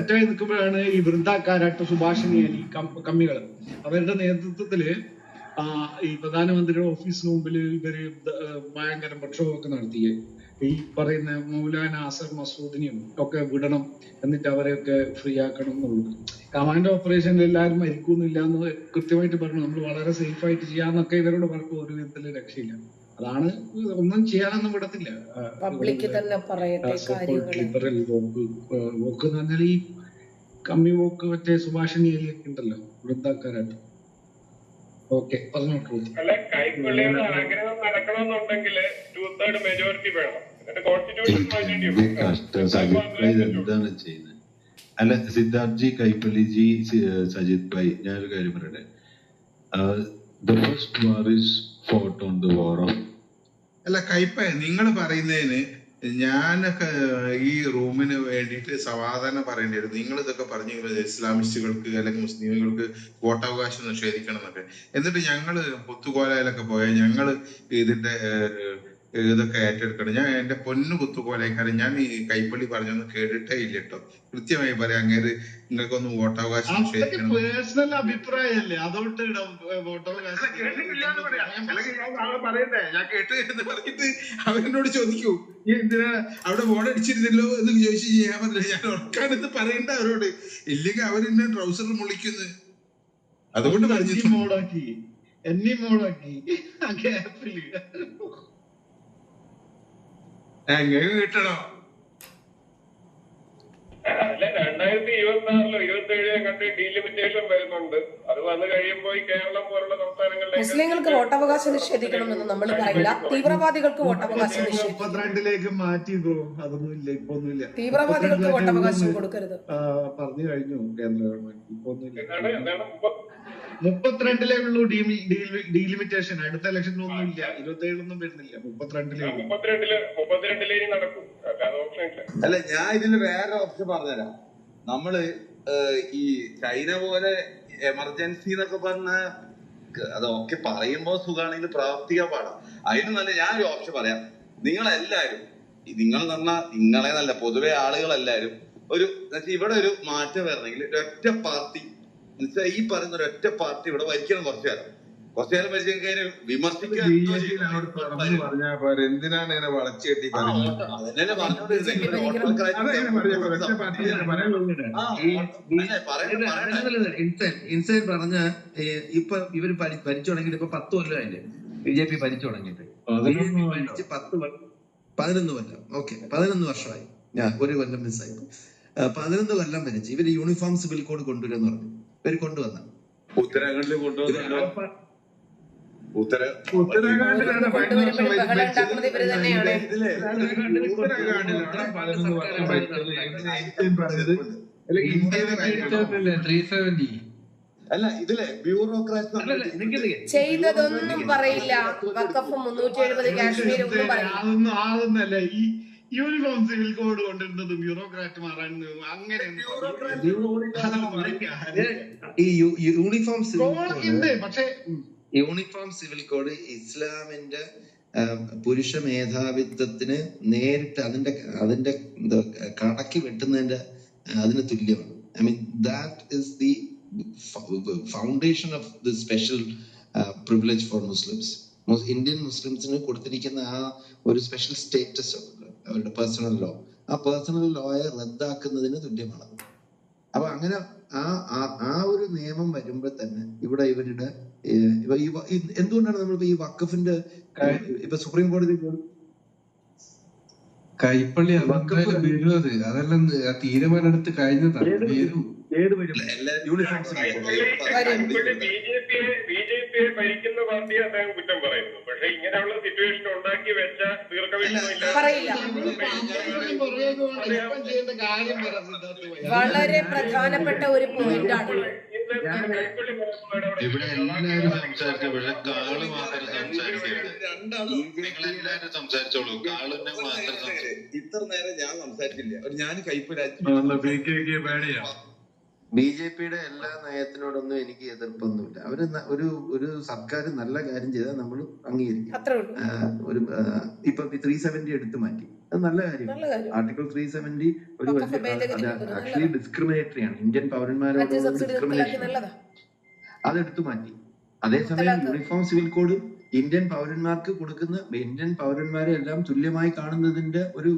ഒറ്റയായി നിൽക്കുമ്പോഴാണ് ഈ വൃന്ദാക്കാരാട്ട് സുഭാഷിണി അലി കമ്മികൾ അവരുടെ നേതൃത്വത്തിൽ ഈ പ്രധാനമന്ത്രിയുടെ ഓഫീസിന് മുമ്പിൽ ഇവർ ഭയങ്കര പ്രക്ഷോഭമൊക്കെ നടത്തിയേ. ഈ പറയുന്ന മൗലാന അസർ മസൂദിനെയും ഒക്കെ വിടണം എന്നിട്ട് അവരെയൊക്കെ ഫ്രീ ആക്കണം എന്നുള്ളത് കമാൻഡോ ഓപ്പറേഷനിൽ എല്ലാവരും മരിക്കുന്നില്ല എന്ന് കൃത്യമായിട്ട് പറഞ്ഞു. നമ്മൾ വളരെ സേഫ് ആയിട്ട് ചെയ്യാന്നൊക്കെ ഇവരോട് പറഞ്ഞു ഒരു വിധത്തിൽ രക്ഷയില്ല. അതാണ് ഒന്നും ചെയ്യാനൊന്നും വിടത്തില്ല. പബ്ലിക് തന്നെ പറയട്ടെ ലിബറൽ വോക്ക് എന്ന് പറഞ്ഞാൽ ഈ കമ്മി വോക്ക് മറ്റേ സുഭാഷിണി അലിയൊക്കെ ഉണ്ടല്ലോ വൃന്ദാക്കാരായിട്ട് ഓക്കെ പറഞ്ഞോട്ടു അല്ല കൈക്കൊള്ളിയുടെ ആഗ്രഹം നടക്കണമെന്നുണ്ടെങ്കിൽ ടു തേർഡ് മെജോറിറ്റി വേണം എന്താണ് ചെയ്യുന്നത് അല്ല സിദ്ധാർത്ഥ് ജി കൈപ്പള്ളി ജി സജിത് ഭായ് ഞാനൊരു കാര്യം പറയട്ടെ. ദ ഫസ്റ്റ് വാർ ഇസ് അല്ല കയ്പ നിങ്ങൾ പറയുന്നതിന് ഞാൻ ഈ റൂമിന് വേണ്ടിയിട്ട് സമാധാനം പറയേണ്ടി വരും. നിങ്ങൾ ഇതൊക്കെ പറഞ്ഞു ഇസ്ലാമിസ്റ്റുകൾക്ക് അല്ലെങ്കിൽ മുസ്ലിമുകൾക്ക് വോട്ടവകാശം നിഷേധിക്കണം എന്നൊക്കെ. എന്നിട്ട് ഞങ്ങൾ പൊത്തുകോലയിലൊക്കെ പോയാൽ ഞങ്ങൾ ഇതിന്റെ ഇതൊക്കെ ഏറ്റെടുക്കണം ഞാൻ എന്റെ പൊന്നു കുത്തുകോലക്കാരൻ ഞാൻ ഈ കൈപ്പള്ളി പറഞ്ഞൊന്നും കേട്ടിട്ടേ ഇല്ല കേട്ടോ കൃത്യമായി പറയാം അങ്ങേര് നിങ്ങൾക്കൊന്നും വോട്ടവകാശം പേഴ്സണൽ അഭിപ്രായമല്ലേ? അതുകൊണ്ട് ഇടാം അല്ല, എന്ന് ഞാൻ നാളെ പറയണ്ടേ ഞാൻ കേട്ട് എന്ന് പറഞ്ഞിട്ട് അവരെന്നോട് ചോദിക്കൂ നീ എന്തിനാ അവിടെ വോട്ട് അടിച്ചിരുന്നല്ലോ എന്ന് ചോദിച്ചു ചെയ്യാൻ പറ്റില്ല. ഞാൻ ഉറക്കാനെന്ന് പറയണ്ട അവരോട്. ഇല്ലെങ്കിൽ അവരെന്നെ ട്രൗസർ മുളിക്കുന്നു. അതുകൊണ്ട് എന്നെ പറഞ്ഞു മോഡാക്കി എന്നെ ആ ഗ്യാപ്പിൽ എങ്ങനെ കിട്ടണോ അല്ല രണ്ടായിരത്തി ഇരുപത്തി ആറിലോ ഇരുപത്തി ഏഴിലോ കണ്ട് ഡീലിമിറ്റേഷൻ വരുന്നുണ്ട്. അത് വന്നു കഴിയുമ്പോൾ ഈ കേരളം പോലുള്ള സംസ്ഥാനങ്ങളിലേക്ക് മുസ്ലിങ്ങൾക്ക് വോട്ടവകാശം നിഷേധിക്കണമെന്ന് നമ്മൾ പറയില്ല. തീവ്രവാദികൾക്ക് വോട്ടവകാശം മുപ്പത്തിരണ്ടിലേക്ക് മാറ്റി അതൊന്നും ഇല്ല ഇപ്പൊ ഒന്നുമില്ല തീവ്രവാദികൾക്ക് വോട്ടവകാശം കൊടുക്കരുത്. പറഞ്ഞു കഴിഞ്ഞു കേന്ദ്ര ഗവൺമെന്റ്. ഇപ്പൊ? ഒന്നുമില്ല മുപ്പത്തിരണ്ടിലേ ഉള്ളൂ ഡീലിമിറ്റേഷൻ അടുത്ത ഇലക്ഷനിൽ ഒന്നും ഇല്ല. ഇരുപത്തി ഏഴിലൊന്നും വരുന്നില്ല മുപ്പത്തിരണ്ടിലേ മുപ്പത്തിരണ്ടിൽ മുപ്പത്തിരണ്ടിലേ നടക്കും. അല്ലാതെ ഓപ്ഷൻ ഇല്ല അല്ല ഞാൻ ഇതിന് വേറെ ഓപ്ഷൻ പറഞ്ഞുതരാം. നമ്മൾ ഈ ചൈന പോലെ എമർജൻസി എന്നൊക്കെ പറഞ്ഞ അതൊക്കെ പറയുമ്പോ സുഖാണെങ്കിൽ പ്രാവർത്തിക്കാൻ പാടാം. അതിന് നല്ല ഞാനൊരു ഓപ്ഷൻ പറയാം. നിങ്ങളെല്ലാരും നിങ്ങൾ പറഞ്ഞ നിങ്ങളെ നല്ല പൊതുവെ ആളുകളെല്ലാരും ഒരു ഇവിടെ ഒരു മാറ്റം വരണമെങ്കിൽ ഒരൊറ്റ പാർട്ടി എന്നുവെച്ചാൽ ഈ പറയുന്ന ഒരൊറ്റ പാർട്ടി ഇവിടെ ഭരിക്കണം കുറച്ചു കാലം കുറച്ചു ഭരിച്ചു കഴിഞ്ഞാൽ വിമർശിക്കാൻ എന്തിനാണ് ഇങ്ങനെ വളച്ചു കെട്ടി ആ, പറയുന്നത് ഓട്ടോ. അതന്നെ പറഞ്ഞോണ്ടിരുന്നത് ഇവിടെ BJP ഓട്ടോക്രാറ്റ് അതെങ്ങനെ പറയാം. ഒരൊറ്റ പാർട്ടി തന്നെ പറയാം ആ, അല്ലേ, പറയട്ടെ, പറയട്ടെ. ഇൻസൈൻ പറഞ്ഞ ഇപ്പൊ ഇവർ ഭരി- ഭരിച്ചു തുടങ്ങിയിട്ട് ഇപ്പൊ പത്ത് കൊല്ലം അതിന്റെ ബി ജെ പി ഭരിച്ചു തുടങ്ങിയിട്ട്. ബി ജെ പി ഭരിച്ച് പത്ത് കൊല്ലം. പതിനൊന്ന് കൊല്ലം. ഓക്കെ പതിനൊന്ന് വർഷമായി. ഞാൻ ഒരു കൊല്ലം മിസ്സായി. പതിനൊന്ന് കൊല്ലം ഭരിച്ച് ഇവർ യൂണിഫോംസ് ബിൽ കോഡ് കൊണ്ടുവരുമെന്ന് പറഞ്ഞു. ഇവർ കൊണ്ടുവന്ന. ഉത്തരാഖണ്ഡിൽ കൊണ്ടുവന്നല്ലോ. തന്നെയാണ്. ഇതിലെ ഉത്തരാഖണ്ഡിലാണ് പതിനൊന്ന് വർഷം ഭരിച്ചത് അല്ല ഇന്ത്യയുടെ കാര്യം അല്ല ഇതിലെ ബ്യൂറോക്രാറ്റ് ചെയ്തതൊന്നും പറയില്ല. വക്കഫ് മുന്നൂറ്റി എഴുപത് കാശ്മീർ അതൊന്നും ഈ യൂണിഫോം സിവിൽ കോഡ് കൊണ്ടിരുന്നത് ബ്യൂറോക്രാറ്റുമാരാണ് അങ്ങനെ ഈ യൂണിഫോം സിവിൽ കോഡ് ഉണ്ട് പക്ഷെ. യൂണിഫോം സിവിൽ കോഡ് ഇസ്ലാമിന്റെ പുരുഷ മേധാവിത്വത്തിന് നേരിട്ട് അതിന്റെ അതിന്റെ കടക്കി വെട്ടുന്നതിന്റെ അതിന് തുല്യമാണ്. I mean that is the foundation of the special privilege for Muslims. Indian മുസ്ലിംസിന് കൊടുത്തിരിക്കുന്ന ആ ഒരു സ്പെഷ്യൽ സ്റ്റേറ്റസ് അവരുടെ പേഴ്സണൽ ലോ. ആ പേഴ്സണൽ ലോയെ റദ്ദാക്കുന്നതിന് തുല്യമാണ് അപ്പൊ അങ്ങനെ ആ- ആ ഒരു നിയമം വരുമ്പോൾ തന്നെ ഇവിടെ ഇവരുടെ ഈ എന്തുകൊണ്ടാണ് നമ്മൾ ഈ വക്കഫിന്റെ ഇപ്പൊ സുപ്രീം കോടതി പോലും കൈപ്പള്ളി വരും അത്. അതെല്ലാം ആ തീരുമാനം എടുത്ത് കഴിഞ്ഞതാണ് വരും? ഭരിക്കുന്ന പാർട്ടിയെ അദ്ദേഹം കുറ്റം പറയുന്നു. പക്ഷെ ഇങ്ങനെയുള്ള സിറ്റുവേഷൻ ഉണ്ടാക്കി വെച്ച. വളരെ പ്രധാനപ്പെട്ട ഒരു പോയിന്റാണ് ആണ്. ഇവിടെ എല്ലാരും സംസാരിച്ചു പക്ഷെ കാൾ മാത്രം സംസാരിക്കരുത്. നിങ്ങൾ എല്ലാരും സംസാരിച്ചോളൂ. കാളിനെ മാത്രം ഇത്ര നേരം ഞാൻ സംസാരിച്ചില്ല. ഞാൻ കൈപ്പ് പേടിയാ. ബി ജെ പിയുടെ എല്ലാ നയത്തിനോടൊന്നും എനിക്ക് എതിർപ്പൊന്നുമില്ല. അവർ ഒരു ഒരു സർക്കാർ നല്ല കാര്യം ചെയ്താൽ നമ്മൾ അംഗീകരിക്കും. ഒരു ഇപ്പൊ ത്രീ സെവന്റി എടുത്തു മാറ്റി. അത് നല്ല കാര്യം. ആർട്ടിക്കിൾ ത്രീ സെവന്റി ഒരു അത് ആക്ച്വലി ഡിസ്ക്രിമിനേറ്ററി ആണ്. ഇന്ത്യൻ പൗരന്മാരോട് നിർത്തലാക്കി ഡിസ്ക്രിമിനേഷൻ അതെടുത്തു മാറ്റി. അതേസമയം യൂണിഫോം സിവിൽ കോഡ് ഇന്ത്യൻ പൗരന്മാർക്ക് കൊടുക്കുന്ന ഇന്ത്യൻ പൗരന്മാരെ എല്ലാം തുല്യമായി കാണുന്നതിന്റെ ഒരു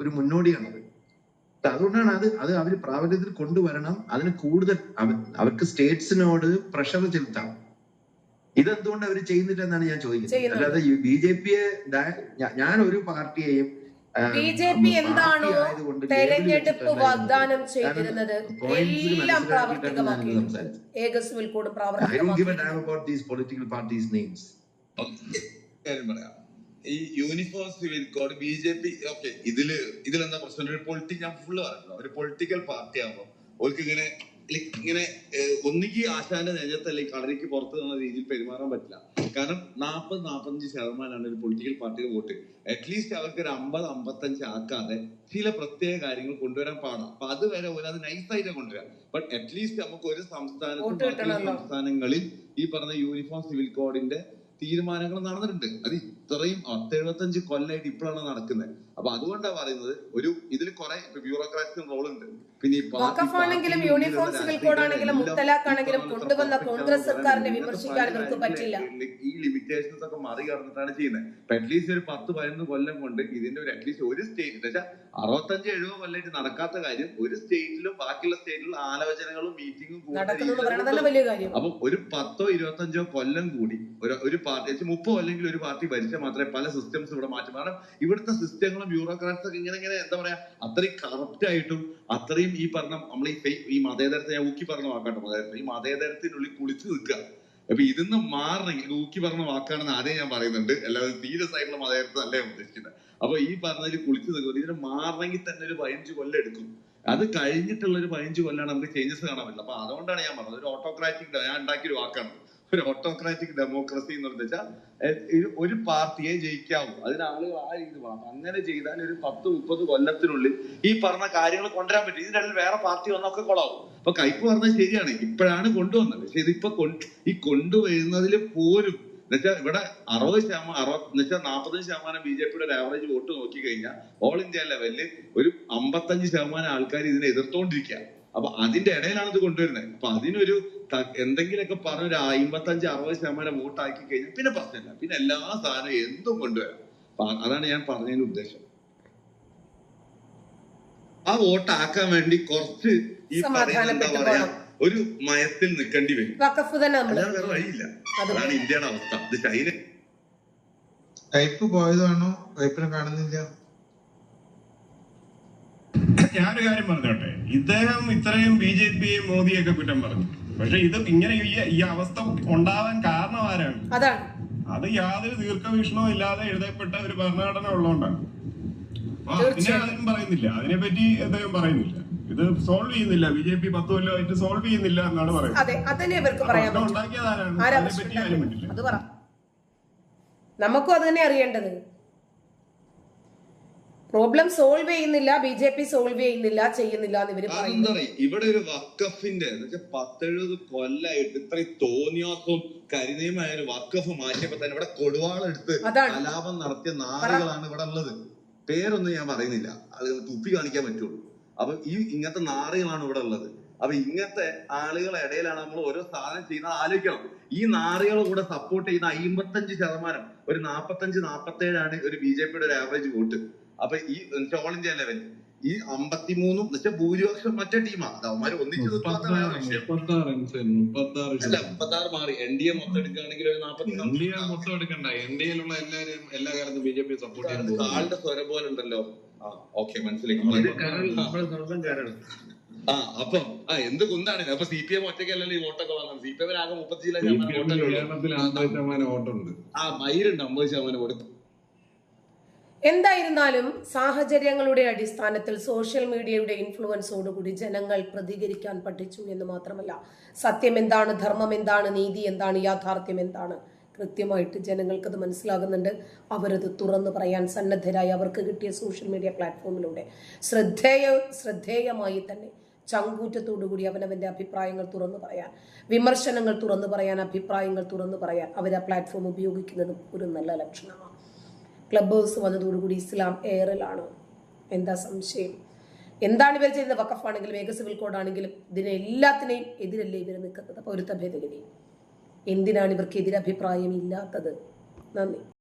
ഒരു മുന്നോടിയാണത്. അതുകൊണ്ടാണ് അത് അത് അവർ പ്രാബല്യത്തിൽ കൊണ്ടുവരണം. അതിന് കൂടുതൽ അവ- അവർക്ക് സ്റ്റേറ്റ്സിനോട് പ്രഷർ ചെലുത്താം. ഇതെന്തുകൊണ്ട് അവർ ചെയ്യുന്നില്ല എന്നാണ് ഞാൻ ചോദിക്കുന്നത്. അല്ലാതെ ബി ജെ പിയെ ഞാൻ ഒരു പാർട്ടിയെയും ബി ജെ പി എന്താണോ തെരഞ്ഞെടുപ്പ് വാഗ്ദാനം ചെയ്തിരുന്നത് എല്ലാം പ്രാവർത്തികമാക്കി. ഏകസ്വിൽ കൂടെ പ്രാവർത്തികമാക്കി damn about these political parties' names. കാര്യം പറയാം. ഈ uniform civil code B J P okay ഇതിൽ ഇതിലെന്താ പ്രശ്നം? ഒരു പൊളിറ്റിക് ഞാൻ ഫുള്ള് പറഞ്ഞല്ലോ. ഒരു പൊളിറ്റിക്കൽ പാർട്ടി ആകുമ്പോൾ ഓർക്ക് ഇങ്ങനെ ഇങ്ങനെ ഒന്നുകിൽ ആശാന്റെ നെഞ്ചത്ത് അല്ലെങ്കിൽ കളരിക്ക് പുറത്ത് നിന്ന രീതിയിൽ പെരുമാറാൻ പറ്റില്ല. കാരണം നാൽപ്പത് നാൽപ്പത്തഞ്ച് ശതമാനമാണ് ഒരു പൊളിറ്റിക്കൽ പാർട്ടിയുടെ വോട്ട്. അറ്റ്ലീസ്റ്റ് അവർക്ക് ഒരു അമ്പത് അമ്പത്തഞ്ച് ആക്കാതെ ചില പ്രത്യേക കാര്യങ്ങൾ കൊണ്ടുവരാൻ പാടാം. അപ്പൊ അതുവരെ ഒരു അത് നൈസായിട്ട് കൊണ്ടുവരാം. ബട്ട് അറ്റ്ലീസ്റ്റ് നമുക്ക് ഒരു സംസ്ഥാനത്ത് സംസ്ഥാനങ്ങളിൽ ഈ പറഞ്ഞ യൂണിഫോം സിവിൽ കോഡിന്റെ തീരുമാനങ്ങൾ നടന്നിട്ടുണ്ട്. അത് ഇത്രയും പത്തെഴുപത്തഞ്ച് കൊല്ലമായിട്ട് ഇപ്പോഴാണ് നടക്കുന്നത് അപ്പൊ അതുകൊണ്ടാണ് പറയുന്നത് ഒരു ഇതിൽ കുറെ ബ്യൂറോക്രാറ്റിക് റോൾ ഉണ്ട് പിന്നെ പാർട്ടി യൂണിഫോം സിവിൽ കോഡ് ആണെങ്കിലും രാഷ്ട്രീയക്കാരെല്ലാം മുത്തലാഖ് ആണെങ്കിലും കൊണ്ടുവന്ന കോൺഗ്രസ് സർക്കാരിനെ വിമർശിക്കാൻ ഇവർക്ക് പറ്റില്ല. ഈ ലിമിറ്റേഷൻസ് ഒക്കെ മറികടന്നിട്ടാണ് ചെയ്യുന്നത് ഇപ്പൊ അറ്റ്ലീസ്റ്റ് ഒരു പത്ത് പതിനൊന്ന് കൊല്ലം കൊണ്ട് ഇതിന്റെ ഒരു അറ്റ്ലീസ്റ്റ് ഒരു സ്റ്റേറ്റ് എന്ന് വെച്ചാൽ അറുപത്തഞ്ച് എഴുപത് കൊല്ലമായിട്ട് നടക്കാത്ത കാര്യം ഒരു സ്റ്റേറ്റിലും ബാക്കിയുള്ള സ്റ്റേറ്റിലും ആലോചനകളും മീറ്റിംഗും അപ്പൊ ഒരു പത്തോ ഇരുപത്തഞ്ചോ കൊല്ലം കൂടി ഒരു പാർട്ടി മുപ്പോ അല്ലെങ്കിൽ ഒരു പാർട്ടി ഭരിച്ചാൽ മാത്രമേ പല സിസ്റ്റംസ് ഇവിടെ മാറ്റും കാരണം ഇവിടുത്തെ സിസ്റ്റങ്ങളും ബ്യൂറോക്രാറ്റ്സ് ഒക്കെ ഇങ്ങനെ ഇങ്ങനെ എന്താ പറയാ അത്രയും കറപ്റ്റ് ആയിട്ടും അത്രയും ഈ പറഞ്ഞ നമ്മൾ ഈ ഈ മതേതരത്തെ ഞാൻ ഊക്കി പറഞ്ഞ വാക്കാട്ടോ മതേതരത്തെ. ഈ മതേതരത്തിനുള്ളിൽ കുളിച്ചു നിൽക്കുക. അപ്പൊ ഇതിന്ന് മാറണമെങ്കിൽ ഊക്കി പറഞ്ഞ വാക്കാണെന്ന് ആദ്യം ഞാൻ പറയുന്നുണ്ട്. അല്ലാതെ സീരിയസ് ആയിട്ടുള്ള മതേതരത്തെ അല്ല ഞാൻ ഉദ്ദേശിക്കുന്നത് അപ്പൊ ഈ പറഞ്ഞതിൽ കുളിച്ചു നിൽക്കുന്നത് ഇതിന് മാറണമെങ്കിൽ തന്നെ ഒരു പതിനഞ്ച് കൊല്ലം എടുക്കും. അത് കഴിഞ്ഞിട്ടുള്ള ഒരു പതിനഞ്ച് കൊല്ലാണ് നമുക്ക് ചേഞ്ചസ് കാണാൻ പറ്റില്ല അപ്പൊ അതുകൊണ്ടാണ് ഞാൻ പറഞ്ഞത്. ഒരു ഓട്ടോക്രാറ്റിക് ഞാൻ ഉണ്ടാക്കിയ ഒരു വാക്കാണ്. ഒരു ഓട്ടോക്രാറ്റിക് ഡെമോക്രസി എന്ന് വെച്ചാൽ ഒരു പാർട്ടിയെ ജയിക്കാവൂ. അതിന് ആളുകൾ ആ രീതി വേണം. അങ്ങനെ ചെയ്താൽ ഒരു പത്ത് മുപ്പത് കൊല്ലത്തിനുള്ളിൽ ഈ പറഞ്ഞ കാര്യങ്ങൾ കൊണ്ടുവരാൻ പറ്റും. ഇതിനിടയിൽ വേറെ പാർട്ടി വന്നൊക്കെ കൊള്ളാവും. അപ്പൊ കയ്പ് പറഞ്ഞത് ശരിയാണ്. ഇപ്പോഴാണ് കൊണ്ടുവന്നത്. പക്ഷെ ഇതിപ്പോ ഈ കൊണ്ടുവരുന്നതിൽ പോലും എന്നുവെച്ചാൽ ഇവിടെ അറുപത് ശതമാനം അറുപത് എന്നുവെച്ചാൽ നാൽപ്പത്തഞ്ച് ശതമാനം ബി ജെ പിയുടെ ഒരു ആവറേജ് വോട്ട് നോക്കി കഴിഞ്ഞാൽ ഓൾ ഇന്ത്യ ലെവലിൽ ഒരു അമ്പത്തഞ്ച് ശതമാനം ആൾക്കാർ ഇതിനെ എതിർത്തോണ്ടിരിക്കുക അപ്പൊ അതിന്റെ ഇടയിലാണ് ഇത് കൊണ്ടുവരുന്നത്. അപ്പൊ അതിനൊരു എന്തെങ്കിലുമൊക്കെ പറഞ്ഞ ഒരു അമ്പത്തഞ്ച് അറുപത് ശതമാനം വോട്ട് ആക്കി കഴിഞ്ഞാൽ പിന്നെ പ്രശ്നമില്ല. പിന്നെ എല്ലാ സാധനവും എന്തും കൊണ്ടുവരാം. അതാണ് ഞാൻ പറഞ്ഞതിന് ഉദ്ദേശം. ആ വോട്ട് ആക്കാൻ വേണ്ടി കുറച്ച് ഈ പറയുന്ന എന്താ പറയാ ഒരു മയത്തിൽ നിൽക്കേണ്ടി വരും. അല്ലാതെ വേറെ വഴിയില്ല. അത്. അതാണ് ഇന്ത്യയുടെ അവസ്ഥ. ഇത് ചൈന ടൈപ്പ് പോയതാണോ? ടൈപ്പിനെ കാണുന്നില്ല. ഞാനൊരു കാര്യം പറഞ്ഞോട്ടെ. ഇദ്ദേഹം ഇത്രയും ബി ജെ പിയെയും മോദിയൊക്കെ കുറ്റം പറഞ്ഞു. പക്ഷെ ഇത് ഇങ്ങനെ ഈ അവസ്ഥ ഉണ്ടാവാൻ കാരണം ആരാണ്? അതാണ്. അത് യാതൊരു ദീർഘവീക്ഷണവും ഇല്ലാതെ എഴുതപ്പെട്ട ഒരു ഭരണഘടന ഉള്ളതുകൊണ്ടാണ്. അപ്പൊ അതിനെ. ആരും പറയുന്നില്ല. അതിനെപ്പറ്റി അദ്ദേഹം പറയുന്നില്ല. ഇത് സോൾവ് ചെയ്യുന്നില്ല. ബി ജെ പി പത്ത് കൊല്ലമായിട്ട് സോൾവ് ചെയ്യുന്നില്ല എന്നാണ് പറയുന്നത്. അതിനെപ്പറ്റി ആരും പറ്റില്ല നമുക്കും അത് തന്നെ അറിയേണ്ടത്. പ്രോബ്ലം സോൾവ് ചെയ്യുന്നില്ല ബി ജെ പി സോൾവ് ചെയ്യുന്നില്ല ചെയ്യുന്നില്ല എന്ന് ഇവർ ഇവിടെ ഒരു വക്കഫിന്റെ പത്തെഴുപത് കൊല്ലായിട്ട് ഇത്രയും തോന്നിയാസവും കരിനിയമായ ഒരു വക്കഫ് മാറ്റിയപ്പോ തന്നെ ഇവിടെ കൊടുവാളെടുത്ത്. കലാപം നടത്തിയ നാടുകളാണ് ഇവിടെ ഉള്ളത്. പേരൊന്നും ഞാൻ പറയുന്നില്ല. അത് തുപ്പി കാണിക്കാൻ പറ്റുള്ളൂ. അപ്പൊ ഈ ഇങ്ങനത്തെ നാറുകളാണ് ഇവിടെ ഉള്ളത്. അപ്പൊ ഇങ്ങനത്തെ ആളുകളെ ഇടയിലാണ് നമ്മൾ ഓരോ സാധനം ചെയ്യുന്നത് ആലോചിക്കണം. ഈ നാറുകൾ കൂടെ സപ്പോർട്ട് ചെയ്യുന്ന അയിമ്പത്തഞ്ച് ശതമാനം ഒരു നാപ്പത്തഞ്ച് നാപ്പത്തേഴാണ് ഒരു ബി ജെ പിയുടെ ഒരു ആവറേജ് വോട്ട്. അപ്പൊ ഈ ഓൾ ഇന്ത്യ ലെവൽ ഈ അമ്പത്തിമൂന്നും വെച്ചാൽ ഭൂരിപക്ഷം മറ്റേ ടീമാണ് അത് അവന്മാര് ഒന്നിച്ചു അല്ല മുപ്പത്താറ് മാറി. എൻ ഡി എ മൊത്തം എടുക്കുകയാണെങ്കിൽ ഒരു നാപ്പത്തി എൻ ഡി എ മൊത്തം എടുക്കണ്ട. എൻ ഡി എയിലുള്ള എല്ലാ കാലത്തും ബി ജെ പി സപ്പോർട്ട് ചെയ്യാൻ പോകുന്നു ആളുടെ സ്വരം പോലെ ഉണ്ടല്ലോ. ആ ഓക്കെ മനസ്സിലായി ആ അപ്പൊ ആ എന്ത് കുന്താണ് അപ്പൊ സി പി എം ഒറ്റയ്ക്കല്ലല്ലോ ഈ വോട്ടൊക്കെ വാങ്ങുന്നത്. സി പി എമ്മിന് ആകെ മുപ്പത്തി ശതമാനം വോട്ടല്ലേ ഉള്ളൂ. കേരളത്തിൽ അമ്പത് ശതമാനം വോട്ടുണ്ട്. ആ മയിലുണ്ട് അമ്പത് ശതമാനം വോട്ട് എന്തായിരുന്നാലും സാഹചര്യങ്ങളുടെ അടിസ്ഥാനത്തിൽ സോഷ്യൽ മീഡിയയുടെ ഇൻഫ്ലുവൻസോടുകൂടി ജനങ്ങൾ പ്രതികരിക്കാൻ പഠിച്ചു എന്ന് മാത്രമല്ല സത്യം എന്താണ് ധർമ്മം എന്താണ് നീതി എന്താണ് യാഥാർത്ഥ്യം എന്താണ്? കൃത്യമായിട്ട് ജനങ്ങൾക്കത് മനസ്സിലാകുന്നുണ്ട്. അവരത് തുറന്നു പറയാൻ സന്നദ്ധരായി അവർക്ക് കിട്ടിയ സോഷ്യൽ മീഡിയ പ്ലാറ്റ്ഫോമിലൂടെ. ശ്രദ്ധേയ ശ്രദ്ധേയമായി തന്നെ ചങ്കൂറ്റത്തോടുകൂടി അവനവന്റെ അഭിപ്രായങ്ങൾ തുറന്നു പറയാൻ വിമർശനങ്ങൾ തുറന്നു പറയാൻ അഭിപ്രായങ്ങൾ തുറന്നു പറയാൻ അവർ ആ പ്ലാറ്റ്ഫോം ഉപയോഗിക്കുന്നതും ഒരു നല്ല ലക്ഷണമാണ്. ക്ലബ് ഹൗസ് വന്നതോടുകൂടി ഇസ്ലാം എയറിലാണ് എന്താ സംശയം? എന്താണ് ഇവർ ചെയ്യുന്നത്? വക്കഫാണെങ്കിലും ഏക സിവിൽ കോഡാണെങ്കിലും ഇതിനെ എല്ലാത്തിനെയും എതിരല്ലേ ഇവർ നിൽക്കുന്നത്? പൗരത്വ ഭേദഗതി എന്തിനാണ് ഇവർക്ക് എതിരഭിപ്രായം ഇല്ലാത്തത്? നന്ദി.